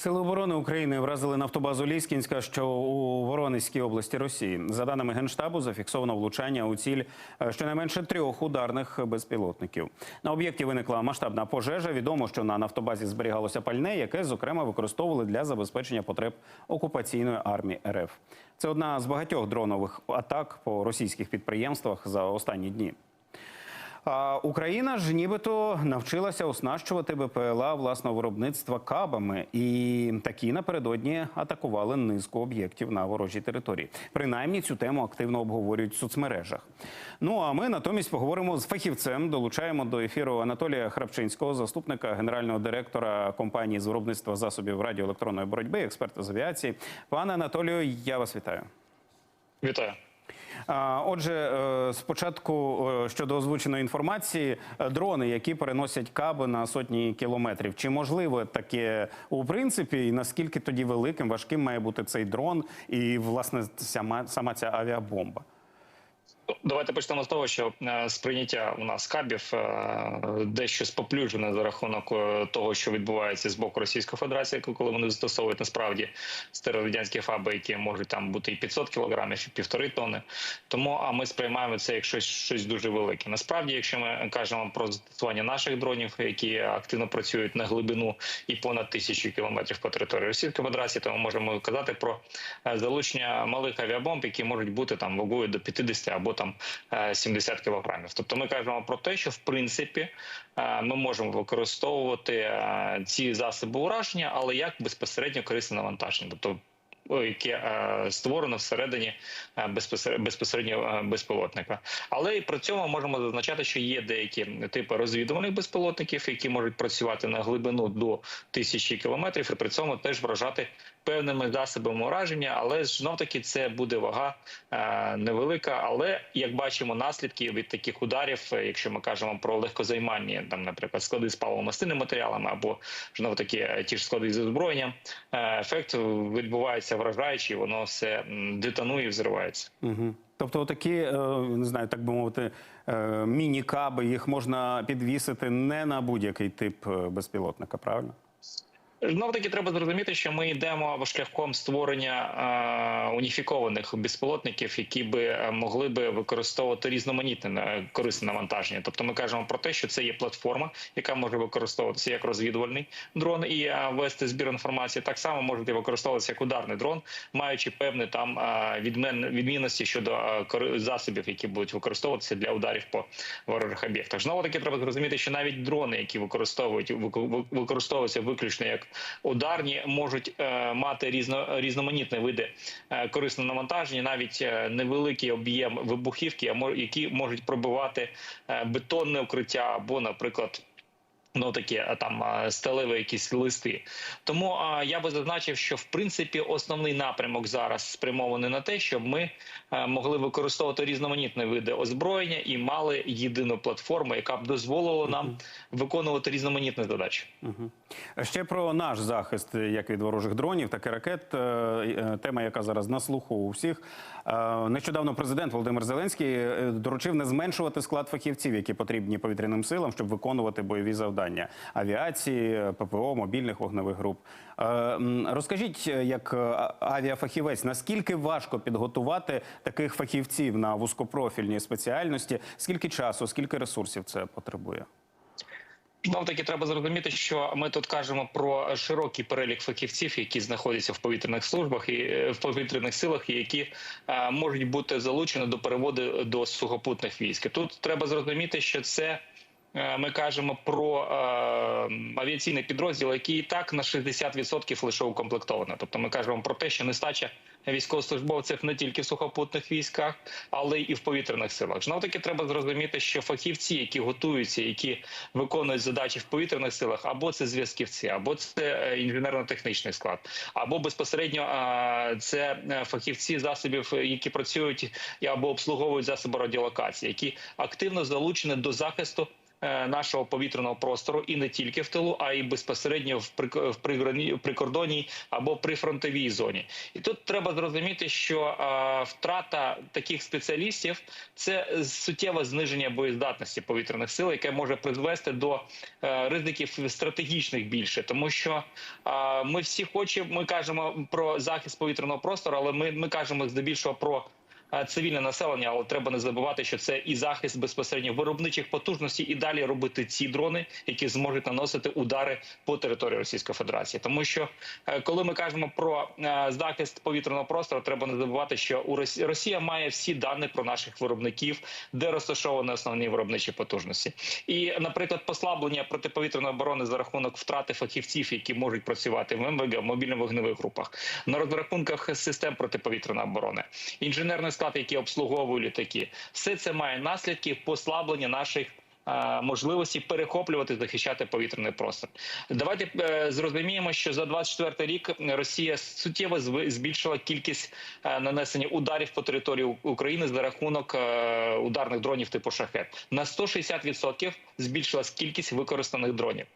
Сили оборони України вразили нафтобазу Ліскінська, що у Воронезькій області Росії. За даними генштабу, зафіксовано влучання у ціль е, щонайменше трьох ударних безпілотників. На об'єкті виникла масштабна пожежа. Відомо, що на нафтобазі зберігалося пальне, яке зокрема використовували для забезпечення потреб окупаційної армії РФ. Це одна з багатьох дронових атак по російських підприємствах за останні дні. А Україна ж нібито навчилася оснащувати БПЛА власного виробництва кабами, і такі напередодні атакували низку об'єктів на ворожій території. Принаймні цю тему активно обговорюють в соцмережах. Ну а ми натомість поговоримо з фахівцем. Долучаємо до ефіру Анатолія Храпчинського, заступника генерального директора компанії з виробництва засобів радіоелектронної боротьби, експерта з авіації. Пане Анатолію, я вас вітаю. Вітаю. Отже, е, спочатку е, щодо озвученої інформації, е, дрони, які переносять каби на сотні кілометрів. Чи можливо таке у принципі, і наскільки тоді великим, важким має бути цей дрон, і власне сама, сама ця авіабомба? Давайте почнемо з того, що е, сприйняття у нас кабів е, дещо споплюжене за рахунок е, того, що відбувається з боку Російської Федерації, коли вони застосовують насправді старорадянські фаби, які можуть там бути і 500 кілограмів, і півтори тонни. Тому а ми сприймаємо це як щось, щось дуже велике. Насправді, якщо ми кажемо про застосування наших дронів, які активно працюють на глибину і понад тисячу кілометрів по території Російської Федерації, то ми можемо казати про е, залучення малих авіабомб, які можуть бути там вагою до 50 або там е, 70 кілограмів. Тобто, ми кажемо про те, що в принципі е, ми можемо використовувати е, ці засоби ураження, але як безпосередньо корисне навантаження, тобто. Яке е, створено всередині е, безпосер- безпосередньо е, безпілотника, але і при цьому можемо зазначати, що є деякі типи розвідувальних безпілотників, які можуть працювати на глибину до тисячі кілометрів, і при цьому теж вражати певними засобами ураження. Але знов таки це буде вага невелика. Але як бачимо, наслідки від таких ударів, якщо ми кажемо про легкозайманні, там, наприклад, склади з паливомастильними матеріалами або знов таки ті ж склади з озброєнням, ефект відбувається вражаючий, воно все детонує і взривається. Угу. Тобто, такі не знаю, так би мовити, е, міні-каби їх можна підвісити не на будь-який тип е, безпілотника, правильно? Знов таки треба зрозуміти, що ми йдемо шляхом створення е, уніфікованих безпілотників, які би е, могли би використовувати різноманітне е, корисне навантаження. Тобто, ми кажемо про те, що це є платформа, яка може використовуватися як розвідувальний дрон і е, вести збір інформації. Так само може і використовуватися як ударний дрон, маючи певні там відмін, відмінності щодо засобів, які будуть використовуватися для ударів по ворожих об'єктах. Знову таки треба зрозуміти, що навіть дрони, які використовують вик- використовуються виключно як ударні, можуть е, мати різно різноманітні види е, корисного навантаження, навіть е, невеликий об'єм вибухівки, які можуть пробивати бетонне укриття або, наприклад. Ну такі там сталеві якісь листи. Тому а, я би зазначив, що в принципі основний напрямок зараз спрямований на те, щоб ми а, могли використовувати різноманітні види озброєння і мали єдину платформу, яка б дозволила нам виконувати різноманітні задачі. Ще про наш захист, як від ворожих дронів, так і ракет. Е, е, Тема, яка зараз на слуху у всіх. Е, Нещодавно президент Володимир Зеленський доручив не зменшувати склад фахівців, які потрібні повітряним силам, щоб виконувати бойові завдання авіації, ППО, мобільних вогневих груп. Розкажіть, як авіафахівець, наскільки важко підготувати таких фахівців на вузькопрофільні спеціальності? Скільки часу, скільки ресурсів це потребує? Знов таки треба зрозуміти, що ми тут кажемо про широкий перелік фахівців, які знаходяться в повітряних службах і е, в повітряних силах, і які е, можуть бути залучені до переводу до сухопутних військ. Тут треба зрозуміти, що це. Е, Ми кажемо про е, авіаційний підрозділ, який і так на 60% лише укомплектований. Тобто ми кажемо про те, що нестача військовослужбовців не тільки в сухопутних військах, але і в повітряних силах. Знов таки треба зрозуміти, що фахівці, які готуються, які виконують задачі в повітряних силах, або це зв'язківці, або це е, інженерно-технічний склад, або безпосередньо це фахівці засобів, які працюють або обслуговують засоби радіолокації, які активно залучені до захисту нашого повітряного простору і не тільки в тилу, а й безпосередньо в прикордонній або прифронтовій зоні. І тут треба зрозуміти, що е, втрата таких спеціалістів це суттєве зниження боєздатності повітряних сил, яке може призвести до е, ризиків стратегічних більше, тому що е, ми всі хочемо, ми кажемо про захист повітряного простору, але ми, ми кажемо здебільшого про е, цивільне населення, але треба не забувати, що це і захист безпосередньо виробничих потужностей, і далі робити ці дрони, які зможуть наносити удари по території Російської Федерації. Тому що е, коли ми кажемо про е, захист повітряного простору, треба не забувати, що у Росі- Росія має всі дані про наших виробників, де розташовані основні виробничі потужності, і, наприклад, послаблення протиповітряної оборони за рахунок втрати фахівців, які можуть працювати в МВГ, в мобільно-вогневих групах, на розрахунках систем протиповітряної оборони, інженерний склад, який обслуговує літаки, все це має наслідки послаблення наших. е, Можливості перехоплювати захищати повітряний простор. Давайте е, зрозуміємо, що за 24 рік Росія суттєво збільшила кількість е, нанесення ударів по території України за рахунок ударних дронів типу шахет. На 160% збільшилась кількість використаних дронів,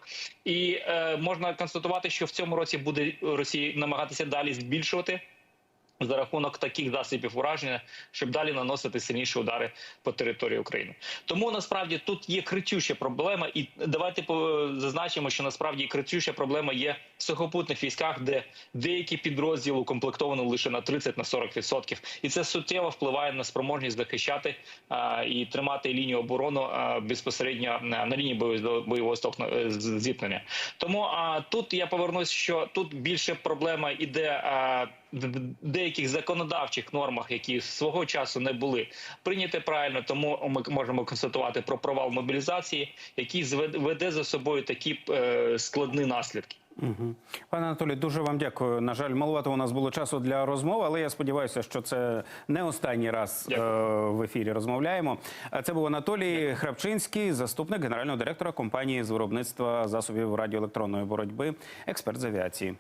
і можна констатувати, що в цьому році буде Росія намагатися далі збільшувати за рахунок таких засобів ураження, щоб далі наносити сильніші удари по території України. Тому насправді тут є кричуща проблема, і давайте зазначимо, що насправді кричуща проблема є в сухопутних військах, де деякі підрозділи укомплектовані лише на 30-40%. і це суттєво впливає на спроможність захищати а, і тримати лінію оборони а, безпосередньо на, на лінії бойового е, зіткнення. Тому а, тут я повернусь, що тут більше проблема іде. А, деяких законодавчих нормах, які свого часу не були прийняті правильно, тому ми можемо констатувати про провал мобілізації, який веде за собою такі е, складні наслідки. Угу. Пане Анатолій, дуже вам дякую. На жаль, маловато у нас було часу для розмов, але я сподіваюся, що це не останній раз е, в ефірі розмовляємо. А Це був Анатолій Храпчинський, заступник генерального директора компанії з виробництва засобів радіоелектронної боротьби, експерт з авіації.